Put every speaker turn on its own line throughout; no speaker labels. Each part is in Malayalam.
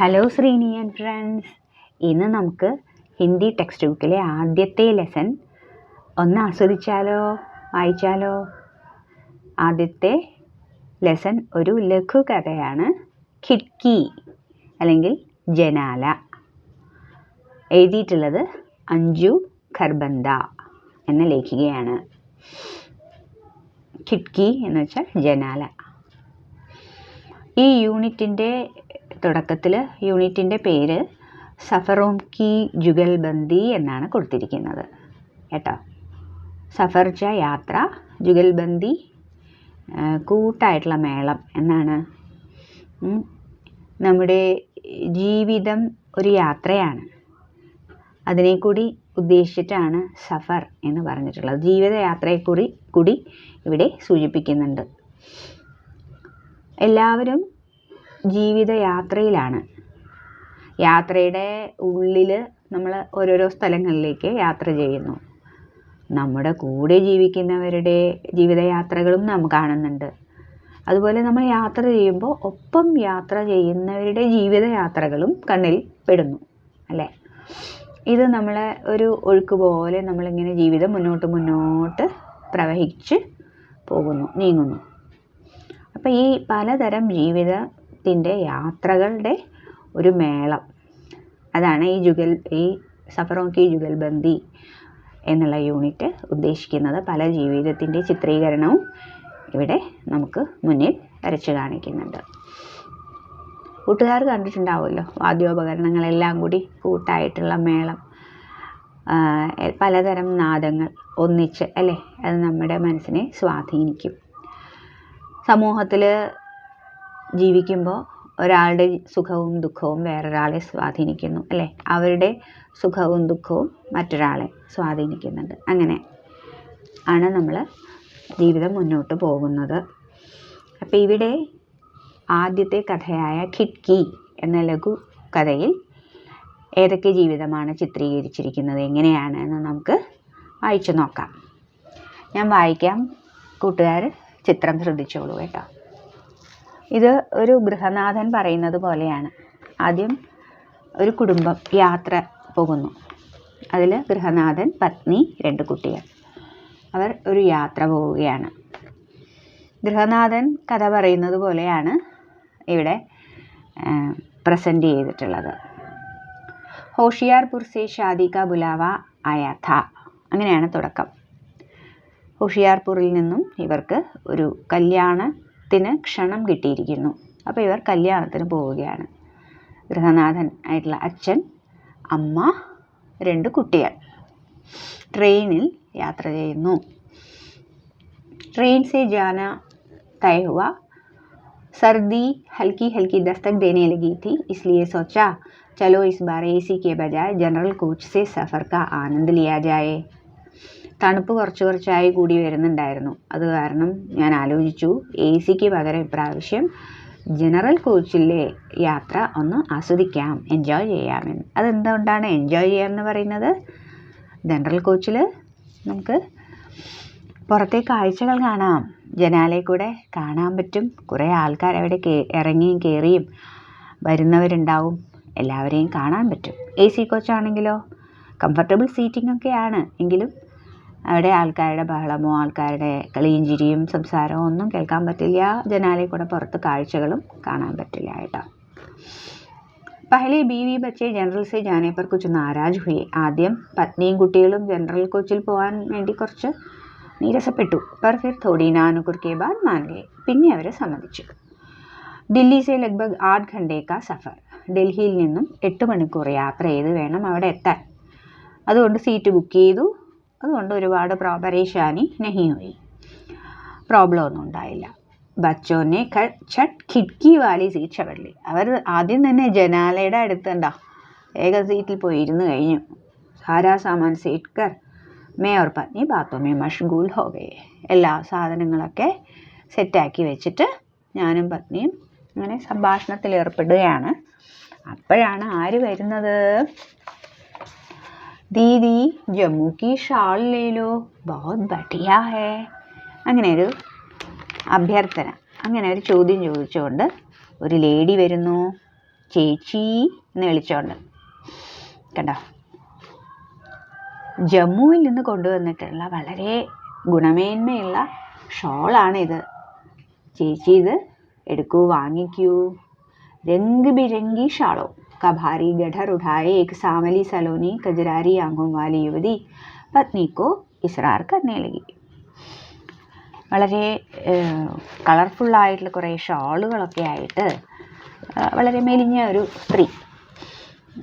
ഹലോ ശ്രീനി ആൻഡ് ഫ്രണ്ട്സ് ഇന്ന് നമുക്ക് ഹിന്ദി ടെക്സ്റ്റ് ബുക്കിലെ ആദ്യത്തെ ലെസൺ ഒന്ന് ആസ്വദിച്ചാലോ വായിച്ചാലോ? ആദ്യത്തെ ലെസൺ ഒരു ലഘുകഥയാണ്. ഖിഡ്കി അല്ലെങ്കിൽ ജനാല. എഴുതിയിട്ടുള്ളത് അഞ്ജു ഖർബന്ത എന്ന ലേഖികയാണ്. ഖിഡ്കി എന്ന് വെച്ചാൽ ജനാല. ഈ യൂണിറ്റിന്റെ തുടക്കത്തിൽ യൂണിറ്റിന്റെ പേര് സഫറോം കി ജുഗൽബന്ദി എന്നാണ് കൊടുത്തിരിക്കുന്നത്. കേട്ടോ? സഫർജ യാത്ര ജുഗൽബന്ദി ബന്ദി കൂട്ടായിട്ടുള്ള മേളം എന്നാണ്. നമ്മുടെ ജീവിതം ഒരു യാത്രയാണ്. അതിനെ കൂടി ഉദ്ദേശിച്ചിട്ടാണ് സഫർ എന്ന് പറഞ്ഞിട്ടുള്ളത്. ജീവിതയാത്രയെക്കുറി കൂടി ഇവിടെ സൂചിപ്പിക്കുന്നുണ്ട്. എല്ലാവരും ജീവിതയാത്രയിലാണ്. യാത്രയുടെ ഉള്ളിൽ നമ്മൾ ഓരോരോ സ്ഥലങ്ങളിലേക്ക് യാത്ര ചെയ്യുന്നു. നമ്മുടെ കൂടെ ജീവിക്കുന്നവരുടെ ജീവിതയാത്രകളും നാം കാണുന്നുണ്ട്. അതുപോലെ നമ്മൾ യാത്ര ചെയ്യുമ്പോൾ ഒപ്പം യാത്ര ചെയ്യുന്നവരുടെ ജീവിതയാത്രകളും കണ്ണിൽ പെടുന്നു അല്ലേ? ഇത് നമ്മളെ ഒരു ഒഴുക്ക് പോലെ നമ്മളിങ്ങനെ ജീവിതം മുന്നോട്ട് മുന്നോട്ട് പ്രവഹിച്ച് പോകുന്നു നീങ്ങുന്നു. അപ്പോൾ ഈ പലതരം ജീവിതത്തിന്റെ യാത്രകളുടെ ഒരു മേളം. അതാണ് ഈ ജുഗൽ ഈ സഫറോക്കി ജുഗൽബന്ദി എന്നുള്ള യൂണിറ്റ് ഉദ്ദേശിക്കുന്നത്. പല ജീവിതത്തിന്റെ ചിത്രീകരണവും ഇവിടെ നമുക്ക് മുന്നിൽ വരച്ച് കാണിക്കുന്നുണ്ട്. കൂട്ടുകാർ കണ്ടിട്ടുണ്ടാവുമല്ലോ വാദ്യോപകരണങ്ങളെല്ലാം കൂടി കൂട്ടായിട്ടുള്ള മേളം. പലതരം നാദങ്ങൾ ഒന്നിച്ച് അല്ലേ? അത് നമ്മുടെ മനസ്സിനെ സ്വാധീനിക്കും. സമൂഹത്തിൽ ജീവിക്കുമ്പോൾ ഒരാളുടെ സുഖവും ദുഃഖവും വേറൊരാളെ സ്വാധീനിക്കുന്നു അല്ലേ? അവരുടെ സുഖവും ദുഃഖവും മറ്റൊരാളെ സ്വാധീനിക്കുന്നുണ്ട്. അങ്ങനെ ആണ് നമ്മൾ ജീവിതം മുന്നോട്ട് പോകുന്നത്. അപ്പോൾ ഇവിടെ ആദ്യത്തെ കഥയായ ഖിഡ്കി എന്ന ലഘു കഥയിൽ ഏതൊക്കെ ജീവിതമാണ് ചിത്രീകരിച്ചിരിക്കുന്നത് എങ്ങനെയാണ് എന്ന് നമുക്ക് വായിച്ചു നോക്കാം. ഞാൻ വായിക്കാം. കൂട്ടുകാർ ചിത്രം ശ്രദ്ധിച്ചോളൂ കേട്ടോ. ഇത് ഒരു ഗൃഹനാഥൻ പറയുന്നത് പോലെയാണ്. ആദ്യം ഒരു കുടുംബം യാത്ര പോകുന്നു. അതിൽ ഗൃഹനാഥൻ പത്നി രണ്ട് കുട്ടികൾ. അവർ ഒരു യാത്ര പോവുകയാണ്. ഗൃഹനാഥൻ കഥ പറയുന്നത് പോലെയാണ് ഇവിടെ പ്രസന്റ് ചെയ്തിട്ടുള്ളത്. ഹോഷിയാർപുർ സെ ഷാദി കാ ബുലാവ ആയാ അങ്ങനെയാണ് തുടക്കം. ഹോഷിയാർപൂറിൽ നിന്നും ഇവർക്ക് ഒരു കല്യാണത്തിന് ക്ഷണം കിട്ടിയിരിക്കുന്നു അപ്പോൾ ഇവർ കല്യാണത്തിന് പോവുകയാണ് ഗൃഹനാഥൻ ആയിട്ടുള്ള അച്ഛൻ അമ്മ രണ്ട് കുട്ടികൾ ട്രെയിനിൽ യാത്ര ചെയ്യുന്നു ट्रेन से जाना तय हुआ सर्दी हल्की हल्की दस्तक देने लगी थी इसलिए सोचा चलो इस बार एसी के बजाय जनरल कोच से सफ़र का आनंद लिया जाए തണുപ്പ് കുറച്ച് കുറച്ചായി കൂടി വരുന്നുണ്ടായിരുന്നു. അത് കാരണം ഞാൻ ആലോചിച്ചു എ സിക്ക് പകരം ഇപ്രാവശ്യം ജനറൽ കോച്ചിലെ യാത്ര ഒന്ന് ആസ്വദിക്കാം എൻജോയ് ചെയ്യാമെന്ന് അതെന്തുകൊണ്ടാണ് എൻജോയ് ചെയ്യാമെന്ന് പറയുന്നത്? ജനറൽ കോച്ചിൽ നമുക്ക് പുറത്തെ കാഴ്ചകൾ കാണാം ജനാലയിൽ കൂടെ കാണാൻ പറ്റും. കുറേ ആൾക്കാർ അവിടെ കേ ഇറങ്ങിയും കയറിയും വരുന്നവരുണ്ടാവും. എല്ലാവരെയും കാണാൻ പറ്റും. എ സി കോച്ചാണെങ്കിലോ കംഫർട്ടബിൾ സീറ്റിംഗ് ഒക്കെയാണ്. എങ്കിലും അവിടെ ആൾക്കാരുടെ ബഹളമോ ആൾക്കാരുടെ കളിയും സംസാരമോ ഒന്നും കേൾക്കാൻ പറ്റില്ല. ജനാലയിൽ കൂടെ പുറത്ത് കാഴ്ചകളും കാണാൻ പറ്റില്ല കേട്ടോ. പഹലെ ബീവി ബച്ചെ ജനറൽ സെ ജാനെ പർ കുച്ച് നാരാജ് ഹുയെ. ആദ്യം പത്നിയും കുട്ടികളും ജനറൽ കോച്ചിൽ പോകാൻ വേണ്ടി കുറച്ച് നീരസപ്പെട്ടു. പർ ഫിർ തോടി നാനുക്കുർ കെ ബാദ് മാൻഗെ. പിന്നെ അവരെ സമ്മതിച്ചു. ദില്ലി സെ ലഗ്ഭഗ് ആറ് ഘണ്ടേക്കാ സഫർ. ഡൽഹിയിൽ നിന്നും എട്ട് മണിക്കൂർ യാത്ര ചെയ്ത് വേണം അവിടെ എത്താൻ. അതുകൊണ്ട് സീറ്റ് ബുക്ക് ചെയ്തു. അതുകൊണ്ട് ഒരുപാട് പ്രോ പരേശാനി നഹി ഹുയി പ്രോബ്ലം ഒന്നും ഉണ്ടായില്ല. ബച്ചോനെ ഛട്ട് ഖിഡ്കി വാലി സീറ്റ് ചവള്ളി അവർ ആദ്യം തന്നെ ജനാലയുടെ അടുത്തുണ്ടോ ഏക സീറ്റിൽ പോയി ഇരുന്ന് കഴിഞ്ഞു. സാരാ സാമാൻ സീറ്റ് കർ മേ ഓർ പത്നി ബാത്തോമേ മഷ്ഗൂൽ ഹോവേ എല്ലാ സാധനങ്ങളൊക്കെ സെറ്റാക്കി വെച്ചിട്ട് ഞാനും പത്നിയും അങ്ങനെ സംഭാഷണത്തിൽ ഏർപ്പെടുകയാണ്. അപ്പോഴാണ് ആര് വരുന്നത്? ദീദി ജമ്മു കി ഷാൾ ലേലോ ബഹുത് ബഠിയാ ഹേ. അങ്ങനെ ഒരു അഭ്യർത്ഥന. അങ്ങനെ ഒരു ചോദ്യം ചോദിച്ചുകൊണ്ട് ഒരു ലേഡി വരുന്നു. ചേച്ചി എന്ന് വിളിച്ചോണ്ട്. കണ്ടോ? ജമ്മുവിൽ നിന്ന് കൊണ്ടുവന്നിട്ടുള്ള വളരെ ഗുണമേന്മയുള്ള ഷോളാണിത്. ചേച്ചി ഇത് എടുക്കൂ വാങ്ങിക്കൂ. രംഗ് ബിരംഗി ഷാളോ കഭാരി ഗഠർ ഉഠായെ एक സാമലി സലോനി കജരാരി ആംഖോं वाली യുവതി പത്നി को ഇസ്രാർ करने लगी വളരെ കളർഫുള്ളായിട്ടുള്ള കുറേ ഷാളുകളൊക്കെ ആയിട്ട് ആ, വളരെ മെലിഞ്ഞ ഒരു സ്ത്രീ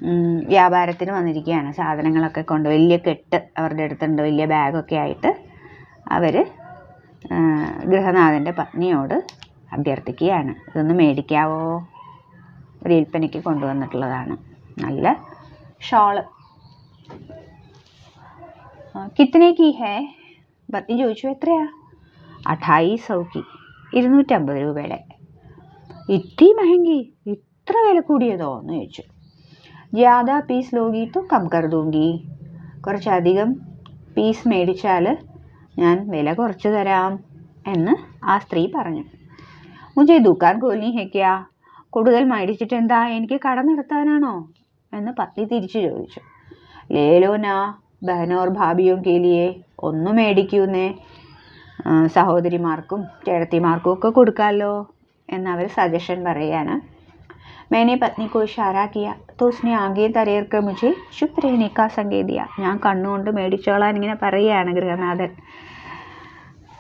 ഉം, വ്യാപാരത്തിന് വന്നിരിക്കുകയാണ് സാധനങ്ങളൊക്കെ കൊണ്ട് വലിയ കെട്ട് അവരുടെ അടുത്തുണ്ട് വലിയ ബാഗൊക്കെ ആയിട്ട് അവർ ഗൃഹനാഥൻ്റെ പത്നിയോട് അഭ്യർത്ഥിക്കുകയാണ് ഇതൊന്ന് മേടിക്കാവോ ഒരു വിൽപ്പനയ്ക്ക് കൊണ്ടുവന്നിട്ടുള്ളതാണ്. നല്ല ഷോൾ. കിത്തനെ കി ഹേ? പത്നി ചോദിച്ചു എത്രയാ? അഠായി സൗക്കി ഇരുന്നൂറ്റമ്പത് രൂപയുടെ. ഇത്തി മഹങ്കി ഇത്ര വില കൂടിയതോ എന്ന് ചോദിച്ചു. ജാഥ പീസ് ലോഗി തു കം കർ കുറച്ചധികം പീസ് മേടിച്ചാൽ ഞാൻ വില കുറച്ച് തരാം എന്ന് ആ സ്ത്രീ പറഞ്ഞു. മുജെ ദുക്കാൻ കോലി ഹെക്യാ കൂടുതൽ മേടിച്ചിട്ട് എന്താ എനിക്ക് കട നടത്താനാണോ എന്ന് പത്നി തിരിച്ചു ചോദിച്ചു ലേലോന ബഹനോർ ഭാബിയോ കേലിയെ ഒന്ന് മേടിക്കൂന്നേ ആ, സഹോദരിമാർക്കും ചേട്ടത്തിമാർക്കും ഒക്കെ കൊടുക്കാമല്ലോ എന്നവർ സജഷൻ പറയാണ് मैंने पत्नी को इशारा किया तो उसने आगे तरेर कर मुझे चुप रहने का संकेत दिया ഞാൻ കണ്ണുകൊണ്ട് മേടിച്ചോളാൻ ഇങ്ങനെ പറയുകയാണ് ഗൃഹനാഥൻ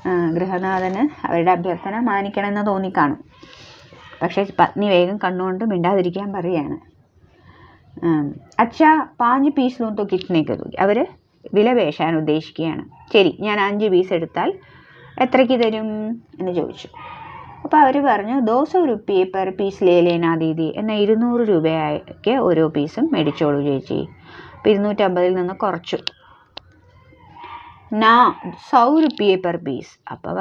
ആ, ഗൃഹനാഥന് അവരുടെ അഭ്യർത്ഥന മാനിക്കണമെന്ന് തോന്നിക്കാണും പക്ഷേ പത്നി വേഗം കണ്ണുകൊണ്ട് മിണ്ടാതിരിക്കാൻ പറയാണ് അച്ഛ പാഞ്ച് പീസ് തൊക്കെ കിട്ടണേക്ക് തൂക്കി അവർ വില പേശാൻ ഉദ്ദേശിക്കുകയാണ്. ശരി ഞാൻ അഞ്ച് പീസ് എടുത്താൽ എത്രയ്ക്ക് തരും എന്ന് ചോദിച്ചു. അപ്പോൾ അവർ പറഞ്ഞു ദോശ റുപ്യ പെർ പീസ് ലേലേനാ ദീദി. എന്ന ഇരുന്നൂറ് രൂപയ്ക്ക് ഓരോ പീസും മേടിച്ചോളൂ ചേച്ചി. അപ്പോൾ ഇരുന്നൂറ്റമ്പതിൽ നിന്ന് കുറച്ചു. നാ സൗ രുപ്പിയെ പെർ പീസ്. അപ്പോൾ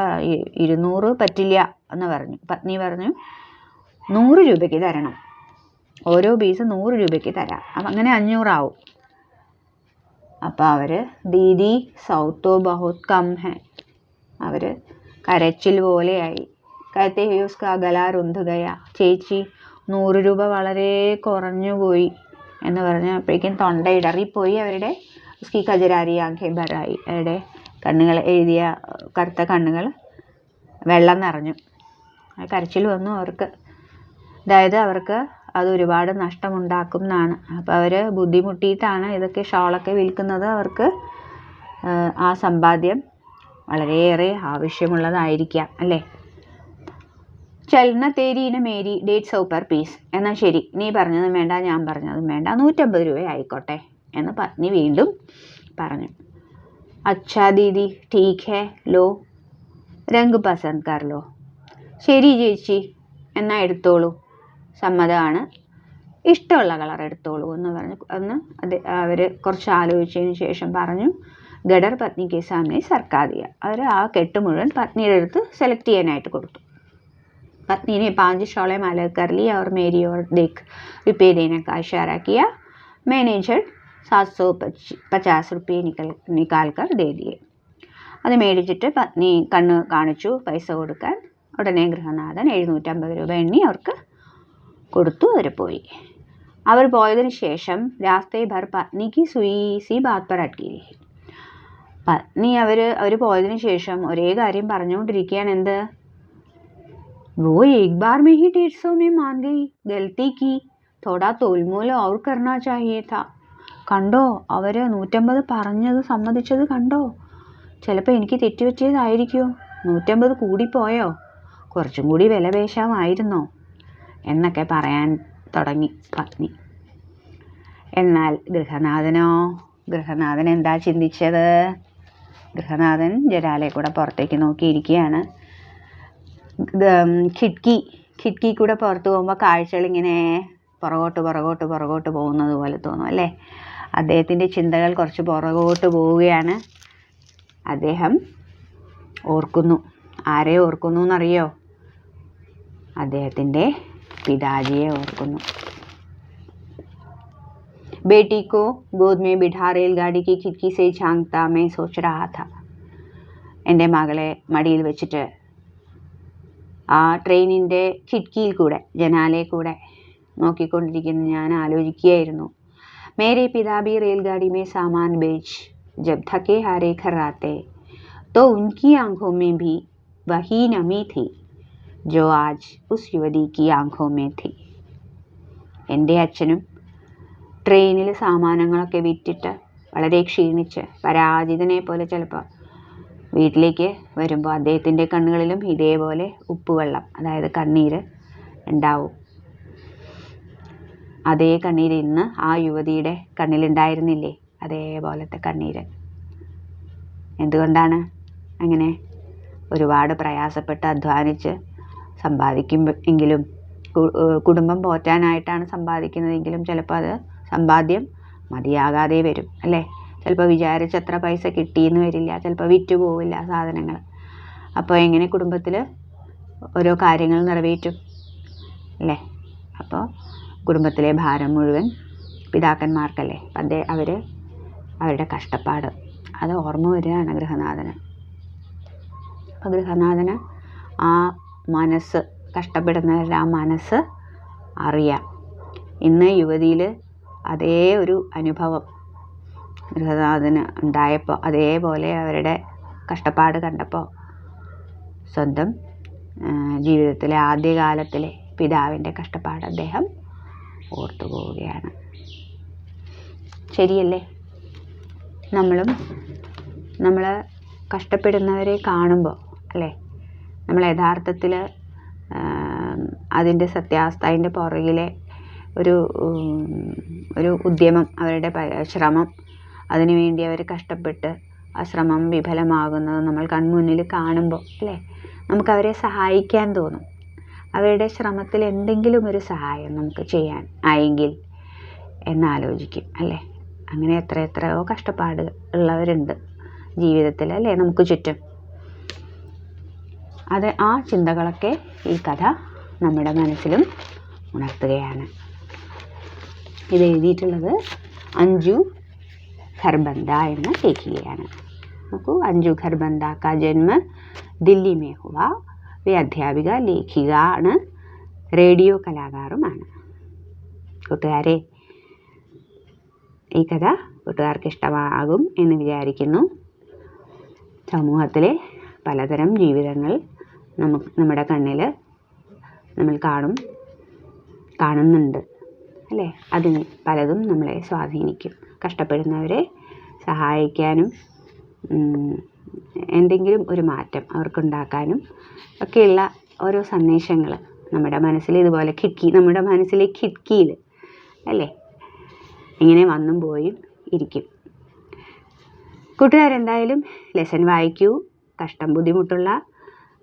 ഇരുന്നൂറ് പറ്റില്ല എന്ന് പറഞ്ഞു. പത്നി പറഞ്ഞു നൂറ് രൂപയ്ക്ക് തരണം. ഓരോ പീസ് നൂറ് രൂപയ്ക്ക് തരാം. അപ്പം അങ്ങനെ അഞ്ഞൂറാവും. അപ്പോൾ അവർ ദീദി സൗത്തോ ബഹുത് കം ഹെ അവർ കരച്ചിൽ പോലെയായി. കരത്തെ ഹ്യൂസ്ക ഗലാ രുന്ധുകയ ചേച്ചി നൂറ് രൂപ വളരെ കുറഞ്ഞു പോയി എന്ന് പറഞ്ഞപ്പോഴേക്കും തൊണ്ട ഇടറിപ്പോയി അവരുടെ സ്കി കജരാരി ആഖെ ബറായി അവരുടെ കണ്ണുകൾ എഴുതിയ കറുത്ത കണ്ണുകൾ വെള്ളം നിറഞ്ഞു. കരച്ചിൽ വന്നു അവർക്ക്. അതായത് അവർക്ക് അത് ഒരുപാട് നഷ്ടമുണ്ടാക്കും എന്നാണ് അപ്പോൾ അവർ ബുദ്ധിമുട്ടിയിട്ടാണ് ഇതൊക്കെ ഷോളൊക്കെ വിൽക്കുന്നത്. അവർക്ക് ആ, സമ്പാദ്യം വളരെയേറെ ആവശ്യമുള്ളതായിരിക്കാം അല്ലേ? ചലന തേരീന മേരി ഡേറ്റ് സൗപ്പർ പെർ പീസ് എന്നാൽ ശരി നീ പറഞ്ഞതും വേണ്ട ഞാൻ പറഞ്ഞതും വേണ്ട. നൂറ്റമ്പത് രൂപ ആയിക്കോട്ടെ എന്ന് പത്നി വീണ്ടും പറഞ്ഞു. അച്ഛാ ദീദി ടീക്ക് ഹേ ലോ രംഗ് പസന്ദ് കർ ലോ. ശരി ചേച്ചി എന്നാൽ എടുത്തോളൂ. സമ്മതമാണ്. ഇഷ്ടമുള്ള കളർ എടുത്തോളൂ എന്ന് പറഞ്ഞു. അന്ന് അത് അവർ കുറച്ച് ആലോചിച്ചതിന് ശേഷം പറഞ്ഞു ഗഡർ പത്നിക്ക് സാമി സർക്കാദിയ അവർ ആ കെട്ട് മുഴുവൻ പത്നിയുടെ അടുത്ത് സെലക്ട് ചെയ്യാനായിട്ട് കൊടുത്തു. പത്നിനെ പാഞ്ച് ഷോളെ മാല അവർ മേരി ഓർ ദേഖ് വിപേദേന കാശാറാക്കിയ മാനേജർ സാത് സോ പച്ചാസ് റുപ്യ നിക്കൽ നിക്കാൽക്കർ ദേദിയെ അത് മേടിച്ചിട്ട് പത്നി കണ്ണ് കാണിച്ചു പൈസ കൊടുക്കാൻ. ഉടനെ ഗൃഹനാഥൻ എഴുന്നൂറ്റമ്പത് രൂപ എണ്ണി അവർക്ക് കൊടുത്തു അവർ പോയി അവർ പോയതിന് ശേഷം രാസ്തേ ഭർ പത്നിക്ക് സുയി ബാത് പർ അടക്കി രഹി പത്നി അവർ അവർ പോയതിന് ശേഷം ഒരേ കാര്യം പറഞ്ഞുകൊണ്ടിരിക്കുകയാണ് എന്ത് वो एक बार में ही डेढ़ सौ में मान गई गलती की थोड़ा തോൽമൂല और करना चाहिए था കണ്ടോ അവർ നൂറ്റമ്പത് പറഞ്ഞത് സമ്മതിച്ചത് കണ്ടോ ചിലപ്പോൾ എനിക്ക് തെറ്റുപറ്റിയതായിരിക്കുമോ നൂറ്റമ്പത് കൂടിപ്പോയോ കുറച്ചും കൂടി വില പേശാമായിരുന്നോ എന്നൊക്കെ പറയാൻ തുടങ്ങി പത്നി. എന്നാൽ ഗൃഹനാഥനോ ഗൃഹനാഥൻ എന്താ ചിന്തിച്ചത്? ഗൃഹനാഥൻ ജലാലെ കൂടെ പുറത്തേക്ക് നോക്കിയിരിക്കുകയാണ്. ഖിഡ്കി ഖിഡ്കി കൂടെ പുറത്ത് പോകുമ്പോൾ കാഴ്ചകൾ ഇങ്ങനെ പുറകോട്ട് പുറകോട്ട് പുറകോട്ട് പോകുന്നത് പോലെ തോന്നും അല്ലേ? അദ്ദേഹത്തിന്റെ ചിന്തകൾ കുറച്ച് പുറകോട്ട് പോവുകയാണ്. അദ്ദേഹം ഓർക്കുന്നു. ആരെ ഓർക്കുന്നു എന്നറിയോ? അദ്ദേഹത്തിന്റെ പിതാജിയെ ഓർക്കുന്നു बेटी को गोद में बिठा रेलगाड़ी की खिड़की से झांकता मैं सोच रहा था എൻ്റെ മകളെ മടിയിൽ വെച്ചിട്ട് ആ ട്രെയിനിൻ്റെ കിടക്കിയിൽ കൂടെ ജനാലയിൽ കൂടെ നോക്കിക്കൊണ്ടിരിക്കുന്ന ഞാൻ ആലോചിക്കുകയായിരുന്നു മേരെ പിതാബി रेलगाड़ी में सामान बेच जब थके हारे घर आते तो उनकी आंखों में भी वही नमी थी जो आज उस युवती की आंखों में थी എൻ്റെ അച്ഛനും ട്രെയിനിൽ സാമാനങ്ങളൊക്കെ വിറ്റിട്ട് വളരെ ക്ഷീണിച്ച് പരാജിതനെ പോലെ ചിലപ്പോൾ വീട്ടിലേക്ക് വരുമ്പോൾ അദ്ദേഹത്തിൻ്റെ കണ്ണുകളിലും ഇതേപോലെ ഉപ്പുവെള്ളം അതായത് കണ്ണീര് ഉണ്ടാവും അതേ കണ്ണീര് ഇന്ന് ആ യുവതിയുടെ കണ്ണിലുണ്ടായിരുന്നില്ലേ അതേപോലത്തെ കണ്ണീര് എന്തുകൊണ്ടാണ് അങ്ങനെ ഒരുപാട് പ്രയാസപ്പെട്ട് അധ്വാനിച്ച് സമ്പാദിക്കും എങ്കിലും കുടുംബം പോറ്റാനായിട്ടാണ് സമ്പാദിക്കുന്നതെങ്കിലും ചിലപ്പോൾ അത് സമ്പാദ്യം മതിയാകാതെ വരും അല്ലേ? ചിലപ്പോൾ വിചാരിച്ചത്ര പൈസ കിട്ടിയെന്ന് വരില്ല ചിലപ്പോൾ വിറ്റ് പോവില്ല സാധനങ്ങൾ അപ്പോൾ എങ്ങനെ കുടുംബത്തിൽ ഓരോ കാര്യങ്ങൾ നിറവേറ്റും അല്ലേ? അപ്പോൾ കുടുംബത്തിലെ ഭാരം മുഴുവൻ പിതാക്കന്മാർക്കല്ലേ? അതേ അവർ അവരുടെ കഷ്ടപ്പാട്. അത് ഓർമ്മ വരികയാണ് ഗൃഹനാഥന്. അപ്പോൾ ഗൃഹനാഥന് ആ മനസ്സ് കഷ്ടപ്പെടുന്നവരുടെ ആ മനസ്സ് അറിയാം. ഇന്ന് യുവതിയിൽ അതേ ഒരു അനുഭവം ഗൃഹനാഥന് ഉണ്ടായപ്പോൾ അതേപോലെ അവരുടെ കഷ്ടപ്പാട് കണ്ടപ്പോൾ സ്വന്തം ജീവിതത്തിലെ ആദ്യകാലത്തിലെ പിതാവിന്റെ കഷ്ടപ്പാട് അദ്ദേഹം ഓർത്തു പോവുകയാണ്. ശരിയല്ലേ? നമ്മളും നമ്മൾ കഷ്ടപ്പെടുന്നവരെ കാണുമ്പോൾ അല്ലേ? നമ്മൾ യഥാർത്ഥത്തിൽ അതിന്റെ സത്യാവസ്ഥ അതിന്റെ പുറകിലെ ഒരു ഒരു ഉദ്യമം അവരുടെ ശ്രമം അതിനുവേണ്ടി അവർ കഷ്ടപ്പെട്ട് ആ ശ്രമം വിഫലമാകുന്നത് നമ്മൾ കൺമുന്നിൽ കാണുമ്പോൾ അല്ലേ? നമുക്കവരെ സഹായിക്കാൻ തോന്നും. അവരുടെ ശ്രമത്തിൽ എന്തെങ്കിലും ഒരു സഹായം നമുക്ക് ചെയ്യാൻ ആയെങ്കിൽ എന്നാലോചിക്കും അല്ലേ? അങ്ങനെ എത്ര എത്രയോ കഷ്ടപ്പാട് ഉള്ളവരുണ്ട് ജീവിതത്തിൽ അല്ലേ? നമുക്ക് ചുറ്റും. അത് ആ ചിന്തകളൊക്കെ ഈ കഥ നമ്മുടെ മനസ്സിലും ഉണർത്തുകയാണ്. ഇത് എഴുതിയിട്ടുള്ളത് അഞ്ജു ഖർബന്ദ എന്ന ലേഖികയാണ് നോക്കൂ അഞ്ജു ഖർബന്ദ കാ ജന്മ ദില്ലി മേ ഹുവ വേ അധ്യാപിക ലേഖിക ആണ്. റേഡിയോ കലാകാരുമാണ് കൂട്ടുകാരെ ഈ കഥ കൂട്ടുകാർക്ക് ഇഷ്ടമാകും എന്ന് വിചാരിക്കുന്നു. സമൂഹത്തിലെ പലതരം ജീവിതങ്ങൾ നമുക്ക് നമ്മുടെ കണ്ണിൽ നമ്മൾ കാണും കാണുന്നുണ്ട് അല്ലേ? അതിന് പലതും നമ്മളെ സ്വാധീനിക്കും. കഷ്ടപ്പെടുന്നവരെ സഹായിക്കാനും എന്തെങ്കിലും ഒരു മാറ്റം അവർക്കുണ്ടാക്കാനും ഒക്കെയുള്ള ഓരോ സന്ദേശങ്ങൾ നമ്മുടെ മനസ്സിൽ ഇതുപോലെ കിടക്കി നമ്മുടെ മനസ്സിലെ കിടക്കിയിൽ അല്ലേ? ഇങ്ങനെ വന്നും പോയും ഇരിക്കും. കൂട്ടുകാരെന്തായാലും ലെസൺ വായിക്കൂ. കഷ്ടം ബുദ്ധിമുട്ടുള്ള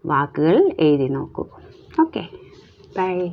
വാക്കുകൾ എഴുതി നോക്കൂ. ഓക്കെ. ബൈ.